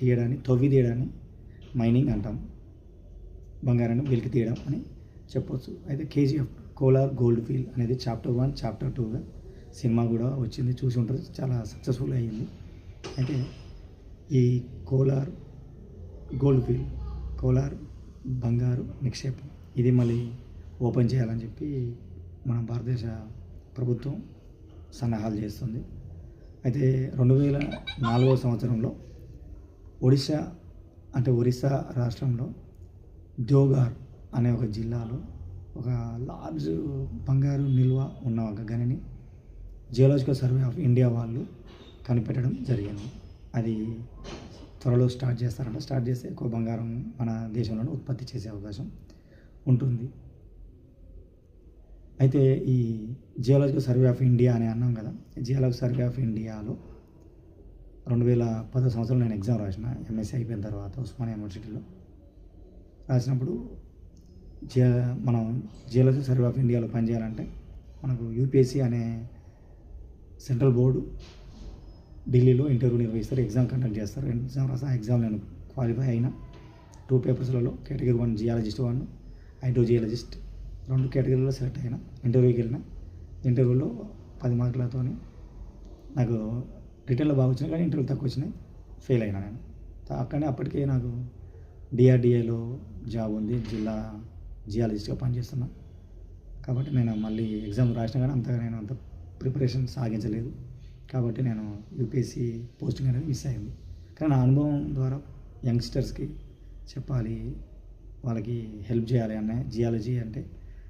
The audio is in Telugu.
తీయడాన్ని తవ్వి తీయడాన్ని మైనింగ్ అంటాం. బంగారాన్ని వెలికి తీయడం అని చెప్పొచ్చు. అయితే కేజీఎఫ్ కోలార్ గోల్డ్ ఫీల్ అనేది చాప్టర్ వన్ చాప్టర్ టూగా సినిమా కూడా వచ్చింది. చూసి ఉంటారు చాలా సక్సెస్ఫుల్ అయ్యింది. అయితే ఈ కోలార్ గోల్డ్ ఫీల్డ్ కోలార్ బంగారు నిక్షేపం ఇది మళ్ళీ ఓపెన్ చేయాలని చెప్పి మన భారతదేశ ప్రభుత్వం సన్నాహాలు చేస్తుంది. అయితే రెండు వేల నాలుగో సంవత్సరంలో ఒడిశా అంటే ఒరిస్సా రాష్ట్రంలో దోగార్ అనే ఒక జిల్లాలో ఒక లార్జ్ బంగారు నిల్వ ఉన్న ఒక గనిని జియోలాజికల్ సర్వే ఆఫ్ ఇండియా వాళ్ళు కనిపెట్టడం జరిగింది. అది త్వరలో స్టార్ట్ చేస్తారంట. స్టార్ట్ చేస్తే ఎక్కువ బంగారం మన దేశంలోనే ఉత్పత్తి చేసే అవకాశం ఉంటుంది. అయితే ఈ జియోలాజికల్ సర్వే ఆఫ్ ఇండియా అని అన్నాం కదా. జియోలాజికల్ సర్వే ఆఫ్ ఇండియాలో రెండు వేల పదో సంవత్సరంలో నేను ఎగ్జామ్ రాసిన ఎంఎస్సీ అయిపోయిన తర్వాత ఉస్మానియా యూనివర్సిటీలో. రాసినప్పుడు జియా మనం జియాలజీ సర్వే ఆఫ్ ఇండియాలో పనిచేయాలంటే మనకు యూపీఎస్సీ అనే సెంట్రల్ బోర్డు ఢిల్లీలో ఇంటర్వ్యూ నిర్వహిస్తారు ఎగ్జామ్ కండక్ట్ చేస్తారు. ఎగ్జామ్ రాసి ఆ ఎగ్జామ్ నేను క్వాలిఫై అయిన two పేపర్స్లలో category one geologist one hydro geologist రెండు కేటగిరీలో సెలెక్ట్ అయిన ఇంటర్వ్యూకి వెళ్ళిన ఇంటర్వ్యూలో పది మార్కులతో నాకు రిటర్న్లో బాగా వచ్చినాయి కానీ ఇంటర్వ్యూలు తక్కువ వచ్చినాయి. ఫెయిల్ అయినా నేను. అక్కడనే అప్పటికే నాకు డిఆర్డిఏలో జాబ్ ఉంది. జిల్లా జియాలజిస్ట్గా పనిచేస్తున్నా. కాబట్టి నేను మళ్ళీ ఎగ్జామ్ రాసినా కానీ అంతగా నేను అంత ప్రిపరేషన్ సాగించలేదు. కాబట్టి నేను యూపీఎస్సీ పోస్టింగ్ అనేది మిస్ అయింది. కానీ నా అనుభవం ద్వారా యంగ్స్టర్స్కి చెప్పాలి. వాళ్ళకి హెల్ప్ చేయాలి అన్న జియాలజీ అంటే